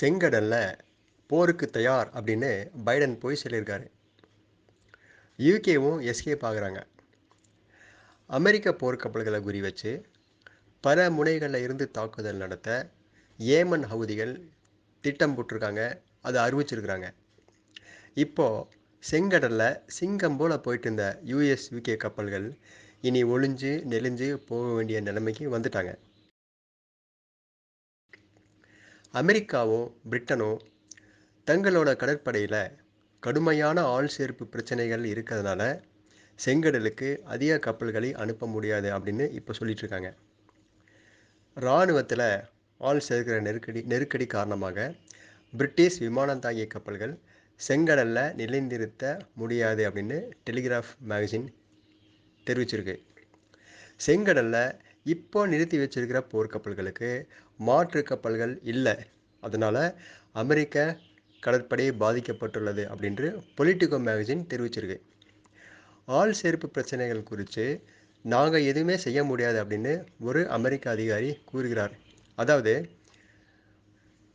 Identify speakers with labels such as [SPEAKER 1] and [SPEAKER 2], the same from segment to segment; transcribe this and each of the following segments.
[SPEAKER 1] செங்கடலில் போருக்கு தயார் அப்படின்னு பைடன் போய் சொல்லியிருக்காரு. யூகேவும் எஸ்கேப் ஆகுறாங்க. அமெரிக்க போர்க்கப்பல்களை குறி வச்சு பல முனைகளில் இருந்து தாக்குதல் நடத்த ஏமன் ஹவுதிகள் திட்டம் போட்டிருக்காங்க. அதை அறிவிச்சிருக்கிறாங்க. இப்போது செங்கடலில் சிங்கம் போல் போயிட்டு இருந்த யூஎஸ் யூகே கப்பல்கள் இனி ஒளிஞ்சு நெளிஞ்சு போக வேண்டிய நிலைமைக்கு வந்துட்டாங்க. அமெரிக்காவும் பிரிட்டனும் தங்களோட கடற்படையில் கடுமையான ஆள் சேர்ப்பு பிரச்சனைகள் இருக்கிறதுனால செங்கடலுக்கு அதிக கப்பல்களை அனுப்ப முடியாது அப்படின்னு இப்போ சொல்லிட்டுருக்காங்க. இராணுவத்தில் ஆள் சேர்க்கிற நெருக்கடி நெருக்கடி காரணமாக பிரிட்டிஷ் விமானம் தாங்கிய கப்பல்கள் செங்கடலில் நிலைநிறுத்த முடியாது அப்படின்னு டெலிகிராஃப் மேகசின் தெரிவிச்சிருக்கு. செங்கடலில் இப்போ நிறுத்தி வச்சிருக்கிற போர்க்கப்பல்களுக்கு மாற்று கப்பல்கள் இல்லை. அதனால் அமெரிக்க கடற்படை பாதிக்கப்பட்டுள்ளது அப்படின்று பொலிட்டிகோ மேகசின் தெரிவிச்சிருக்கு. ஆள் சேர்ப்பு பிரச்சனைகள் குறித்து நாங்கள் எதுவுமே செய்ய முடியாது அப்படின்னு ஒரு அமெரிக்க அதிகாரி கூறுகிறார். அதாவது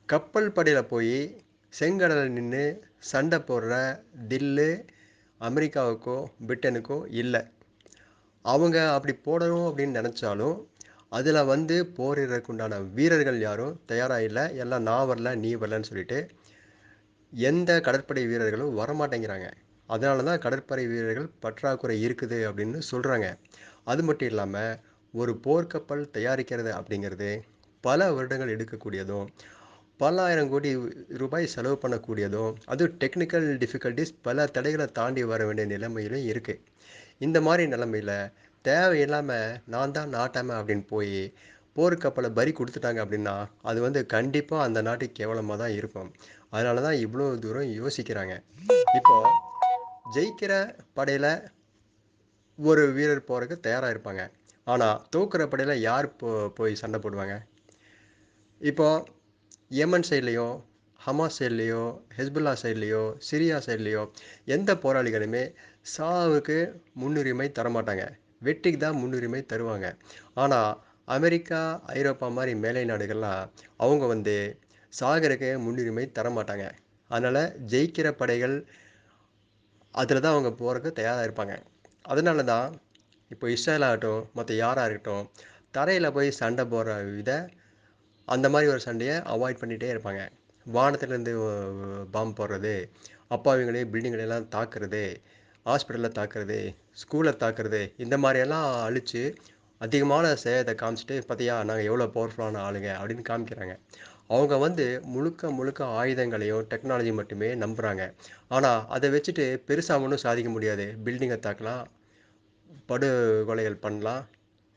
[SPEAKER 1] கப்பல் படையில் போய் செங்கடலில் நின்று சண்டை போடுற தில்லு அமெரிக்காவுக்கோ பிரிட்டனுக்கோ இல்லை. அவங்க அப்படி போடணும் அப்படின்னு நினச்சாலும் அதில் வந்து போரிடுறதுக்குண்டான வீரர்கள் யாரும் தயாராக இல்லை எல்லாம் நான் வரல நீ வரலன்னு சொல்லிட்டு எந்த கடற்படை வீரர்களும் வரமாட்டேங்கிறாங்க. அதனால தான் கடற்படை வீரர்கள் பற்றாக்குறை இருக்குது அப்படின்னு சொல்கிறாங்க அது மட்டும் இல்லாமல் ஒரு போர்க்கப்பல் தயாரிக்கிறது அப்படிங்கிறது பல வருடங்கள் எடுக்கக்கூடியதும் பல்லாயிரம் கோடி ரூபாய் செலவு பண்ணக்கூடியதும் அது டெக்னிக்கல் டிஃபிகல்ட்டிஸ் பல தடைகளை தாண்டி வர வேண்டிய நிலைமையிலும் இருக்குது இந்த மாதிரி நிலமையில் தேவையில்லாமல் நான் தான் நாட்டாமல் அப்படின்னு போய் போர்க்கப்பலை பறி கொடுத்துட்டாங்க அப்படின்னா அது வந்து கண்டிப்பாக அந்த நாட்டுக்கு கேவலமாக தான் இருக்கும். அதனால தான் இவ்வளோ தூரம் யோசிக்கிறாங்க. இப்போது ஜெயிக்கிற படையில் ஒரு வீரர் போகிறதுக்கு தயாராக இருப்பாங்க. ஆனால் தோக்குற படையில் யார் போ போய் சண்டை போடுவாங்க? இப்போது ஏமன் சைட்லேயும் ஹமாஸ் சைட்லேயோ ஹெஸ்புல்லா சைட்லேயோ சிரியா சைட்லேயோ எந்த போராளிகளுமே சாவுக்கு முன்னுரிமை தரமாட்டாங்க. வெற்றிக்கு தான் முன்னுரிமை தருவாங்க. ஆனால் அமெரிக்கா ஐரோப்பா மாதிரி மேலை நாடுகள்லாம் அவங்க வந்து சாகருக்கு முன்னுரிமை தரமாட்டாங்க. அதனால் ஜெயிக்கிற படைகள் அதில் தான் அவங்க போகிறதுக்கு தயாராக இருப்பாங்க. அதனால தான் இப்போ இஸ்ரேல் ஆகட்டும் மற்ற யாராக இருக்கட்டும் தரையில் போய் சண்டை போடுற வித அந்த மாதிரி ஒரு சண்டையை அவாய்ட் பண்ணிகிட்டே இருப்பாங்க. வானத்துலேருந்து பாம்பு போடுறது அப்பாவிங்களே பில்டிங்களையெல்லாம் தாக்குறது ஹாஸ்பிட்டலில் தாக்குறது ஸ்கூலில் தாக்குறது இந்த மாதிரியெல்லாம் அழித்து அதிகமான சேதத்தை காமிச்சிட்டு பார்த்தியா நாங்கள் எவ்வளோ பவர்ஃபுல்லான ஆளுங்க? அப்படின்னு காமிக்கிறாங்க. அவங்க வந்து முழுக்க முழுக்க ஆயுதங்களையும் டெக்னாலஜி மட்டுமே நம்புகிறாங்க ஆனால் அதை வச்சுட்டு பெருசாக ஒன்றும் சாதிக்க முடியாது. பில்டிங்கை தாக்கலாம் படுகொலைகள் பண்ணலாம்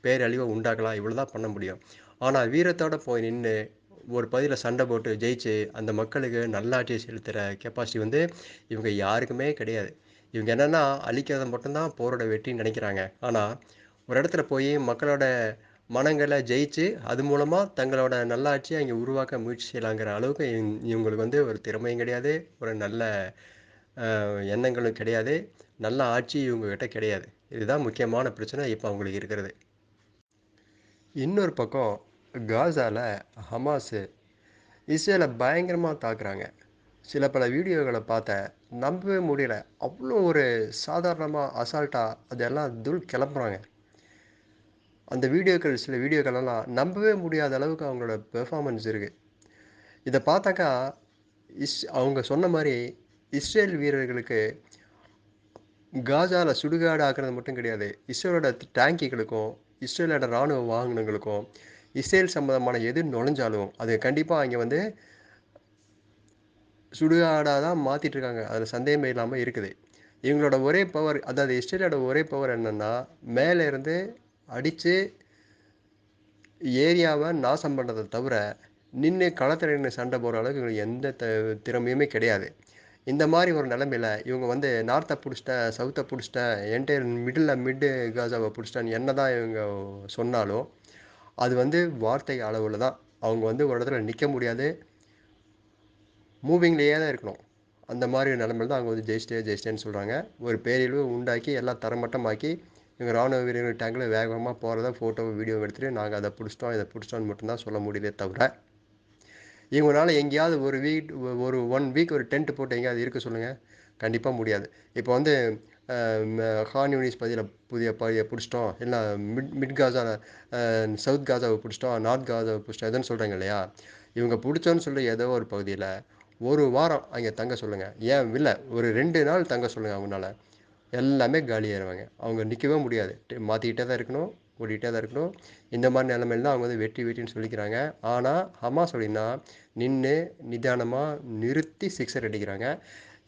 [SPEAKER 1] பேரழிவை உண்டாக்கலாம் இவ்வளோ தான் பண்ண முடியும். ஆனால் வீரத்தோடு போய் நின்று ஒரு பகுதியில் சண்டை போட்டு ஜெயிச்சு அந்த மக்களுக்கு நல்லாட்சியை செலுத்துகிற கெப்பாசிட்டி வந்து இவங்க யாருக்குமே கிடையாது. இவங்க என்னென்னா அழிக்கிறத மட்டும்தான் போரோட வெற்றின்னு நினைக்கிறாங்க. ஆனால் ஒரு இடத்துல போய் மக்களோட மனங்களை ஜெயிச்சு அது மூலமாக தங்களோட நல்லாட்சியை அங்கே உருவாக்க முயற்சி செய்யலாங்கிற அளவுக்கு இவங்களுக்கு வந்து ஒரு திறமையும் கிடையாது ஒரு நல்ல எண்ணங்களும் கிடையாது நல்ல ஆட்சி இவங்ககிட்ட கிடையாது. இதுதான் முக்கியமான பிரச்சனை இப்போ அவங்களுக்கு இருக்கிறது. இன்னொரு பக்கம் காசாவில் ஹமாஸு இஸ்ரேலை பயங்கரமாக தாக்குறாங்க. சில பல வீடியோகளை பார்த்தேன். நம்பவே முடியல. அவ்வளோ ஒரு சாதாரணமாக அசால்ட்டாக அதெல்லாம் துள் கிளம்புறாங்க. அந்த வீடியோக்கள் சில வீடியோக்களெல்லாம் நம்பவே முடியாத அளவுக்கு அவங்களோட பெர்ஃபார்மன்ஸ் இருக்குது இதை பார்த்தாக்கா இஸ் அவங்க சொன்ன மாதிரி இஸ்ரேல் வீரர்களுக்கு காஜாவில் சுடுகாடு ஆக்குறது மட்டும் கிடையாது. இஸ்ரேலோட டேங்கிகளுக்கும் இஸ்ரேலோட இராணுவ வாகனங்களுக்கும் இஸ்ரேல் சம்மந்தமான எது நுழைஞ்சாலும் அது கண்டிப்பாக அங்கே வந்து சுடுகாடாக தான் மாற்றிட்டு இருக்காங்க அதில் சந்தேகமே இல்லாமல் இருக்குது. இவங்களோட ஒரே பவர் அதாவது இஸ்ரேலோட ஒரே பவர் என்னென்னா மேலே இருந்து அடித்து ஏரியாவை நாசம் பண்ணுறதை தவிர நின்று களத்தில் நின்று சண்டை போகிற அளவுக்கு இவங்களுக்கு எந்த த திறமையுமே கிடையாது. இந்த மாதிரி ஒரு நிலமையில் இவங்க வந்து நார்த்தை பிடிச்சிட்டேன் சவுத்தை பிடிச்சிட்டேன் என்டையர் மிடில் மிட்டு காசாவை பிடிச்சிட்டேன்னு என்ன தான் இவங்க சொன்னாலும் அது வந்து வார்த்தை அளவில் தான் அவங்க வந்து ஒரு இடத்துல நிற்க முடியாது. மூவிங்லேயே தான் இருக்கணும். அந்த மாதிரி நிலமையில் தான் அவங்க வந்து ஜெயிச்சிட்டே ஜெயிச்சிட்டேன்னு சொல்கிறாங்க ஒரு பேரழிவு உண்டாக்கி எல்லாம் தரமட்டமாக்கி எங்கள் ராணுவ வீரர்கள் டேங்கில் வேகமாக போகிறத ஃபோட்டோ வீடியோ எடுத்துகிட்டு நாங்கள் அதை பிடிச்சிட்டோம் இதை பிடிச்சிட்டோன்னு மட்டும்தான் சொல்ல முடியுதே தவிர இவங்களால எங்கேயாவது ஒரு வீக் ஒரு ஒன் வீக் ஒரு டென்ட் போட்டு எங்கேயாவது இருக்க சொல்லுங்கள் கண்டிப்பாக முடியாது. இப்போ வந்து ஹான் யூனிஸ் பதியில் புதிய பதியை பிடிச்சிட்டோம். இல்லை மிட் மிட் காசா சவுத் காசாவை பிடிச்சிட்டோம் நார்த் காசாவை பிடிச்சிட்டோம் எதுன்னு சொல்கிறாங்க இல்லையா? இவங்க பிடிச்சோன்னு சொல்லி ஏதோ ஒரு பகுதியில் ஒரு வாரம் அங்கே தங்க சொல்லுங்கள் ஏன் இல்லை ஒரு ரெண்டு நாள் தங்க சொல்லுங்கள் அவங்களால எல்லாமே காலியாயிருவாங்க அவங்க நிற்கவே முடியாது. மாற்றிக்கிட்டே தான் இருக்கணும் ஓடிக்கிட்டே தான் இருக்கணும். இந்த மாதிரி நிலமையில தான் அவங்க வந்து வெற்றி வெற்றின்னு சொல்லிக்கிறாங்க. ஆனால் ஹமாஸ் அப்படின்னா நின்று நிதானமாக நிறுத்தி சிக்ஸர் அடிக்கிறாங்க.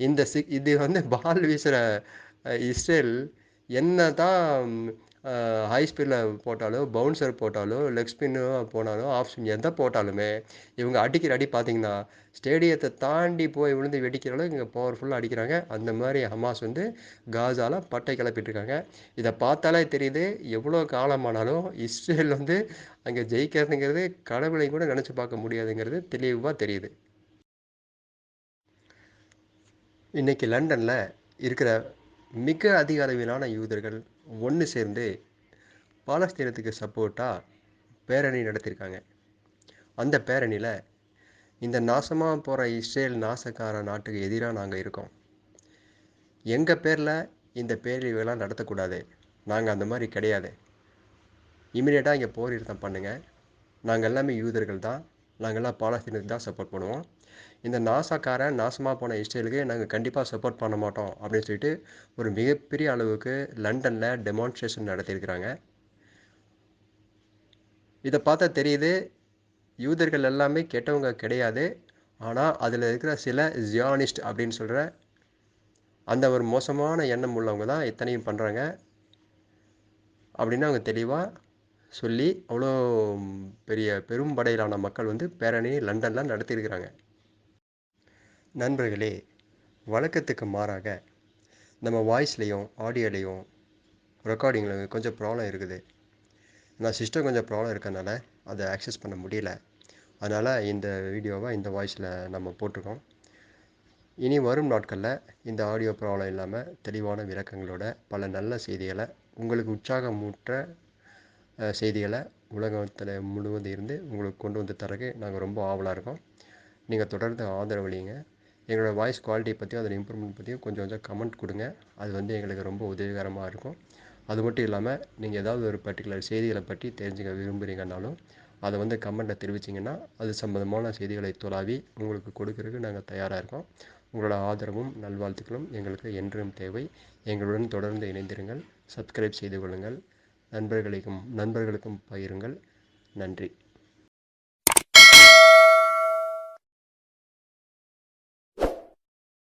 [SPEAKER 1] இந்த சிக் இது வந்து பால் வீசுகிற இஸ்ரேல் என்ன தான் ஹை ஸ்பீடில் போட்டாலும் பவுன்சர் போட்டாலும் லெக் ஸ்பின்னு போனாலும் ஆஃப் ஸ்பின் எதை போட்டாலுமே இவங்க அடிக்கிற அடி பார்த்தீங்கன்னா ஸ்டேடியத்தை தாண்டி போய் விழுந்து வெடிக்கிற அளவுக்கு இங்கே பவர்ஃபுல்லாக அடிக்கிறாங்க. அந்த மாதிரி ஹமாஸ் வந்து காசால பட்டை கிளப்பிட்டு இருக்காங்க. இதை பார்த்தாலே தெரியுது எவ்வளோ காலமானாலும் இஸ்ரேல் வந்து அங்கே ஜெயிக்கிறதுங்கிறது கடவுளை கூட நினச்சி பார்க்க முடியாதுங்கிறது தெளிவாக தெரியுது. இன்றைக்கி லண்டனில் இருக்கிற மிக அதிக அளவிலான யூதர்கள் ஒன்று சேர்ந்து பாலஸ்தீனத்துக்கு சப்போர்ட்டாக பேரணி நடத்தியிருக்காங்க அந்த பேரணியில் இந்த நாசமாக போகிற இஸ்ரேல் நாசக்கார நாட்டுக்கு எதிராக நாங்கள் இருக்கோம். எங்கள் பேரில் இந்த பேரழிவுகள்லாம் நடத்தக்கூடாது. நாங்கள் அந்த மாதிரி கிடையாது. இமீடியட்டாக இங்கே போர் நிறுத்தம் பண்ணுங்கள் நாங்கள் எல்லாமே யூதர்கள் தான் நாங்கள்லாம் பாலஸ்தீனத்துக்கு தான் சப்போர்ட் பண்ணுவோம். இந்த நாசாக்காரன் நாசமாக போன இஸ்ரேலுக்கு நாங்கள் கண்டிப்பாக சப்போர்ட் பண்ண மாட்டோம் அப்படின்னு சொல்லிட்டு ஒரு மிகப்பெரிய அளவுக்கு லண்டனில் டெமான்ஸ்ட்ரேஷன் நடத்தியிருக்கிறாங்க. இதை பார்த்தா தெரியுது யூதர்கள் எல்லாமே கெட்டவங்க கிடையாது ஆனால் அதில் இருக்கிற சில ஜியானிஸ்ட் அப்படின்னு சொல்கிற அந்த ஒரு மோசமான எண்ணம் உள்ளவங்க தான் இத்தனையும் பண்ணுறாங்க அப்படின்னு அவங்க தெளிவாக சொல்லி அவ்வளோ பெரிய பெரும்படையிலான மக்கள் வந்து பேரணி லண்டனில் நடத்தியிருக்கிறாங்க. நண்பர்களே வழக்கத்துக்கு மாறாக நம்ம வாய்ஸ்லேயும் ஆடியோலேயும் ரெக்கார்டிங்கில் கொஞ்சம் ப்ராப்ளம் இருக்குது. நான் சிஸ்டம் கொஞ்சம் ப்ராப்ளம் இருக்கனால அதை ஆக்சஸ் பண்ண முடியல. அதனால் இந்த வீடியோவை இந்த வாய்ஸில் நம்ம போட்டிருக்கோம். இனி வரும் நாட்களில் இந்த ஆடியோ ப்ராப்ளம் இல்லாமல் தெளிவான விளக்கங்களோட பல நல்ல செய்திகளை உங்களுக்கு உற்சாகமூற்ற செய்திகளை உலகத்தில் முழுவதும் இருந்து உங்களுக்கு கொண்டு வந்து தரக்கு நாங்கள் ரொம்ப ஆவலாக இருக்கோம். நீங்கள் தொடர்ந்து ஆதரவளிங்க. எங்களோட வாய்ஸ் குவாலிட்டியை பற்றியும் அதில் இம்ப்ரூவ்மெண்ட் பற்றியும் கொஞ்சம் கொஞ்சம் கமெண்ட் கொடுங்க. அது வந்து எங்களுக்கு ரொம்ப உதவிகரமாக இருக்கும். அது மட்டும் இல்லாமல் நீங்கள் ஏதாவது ஒரு பர்டிகுலர் செய்திகளை பற்றி தெரிஞ்சுக்க விரும்புகிறீங்கனாலும் அதை வந்து கமெண்ட்டில் தெரிவிச்சிங்கன்னா அது சம்மந்தமான செய்திகளை தொலாவி உங்களுக்கு கொடுக்கறதுக்கு நாங்கள் தயாராக இருக்கோம். உங்களோட ஆதரவும் நல்வாழ்த்துக்களும் எங்களுக்கு என்றும் தேவை. எங்களுடன் தொடர்ந்து இணைந்திருங்கள். சப்ஸ்கிரைப் செய்து கொள்ளுங்கள். நண்பர்களுக்கும் நண்பர்களுக்கும் பகிருங்கள். நன்றி.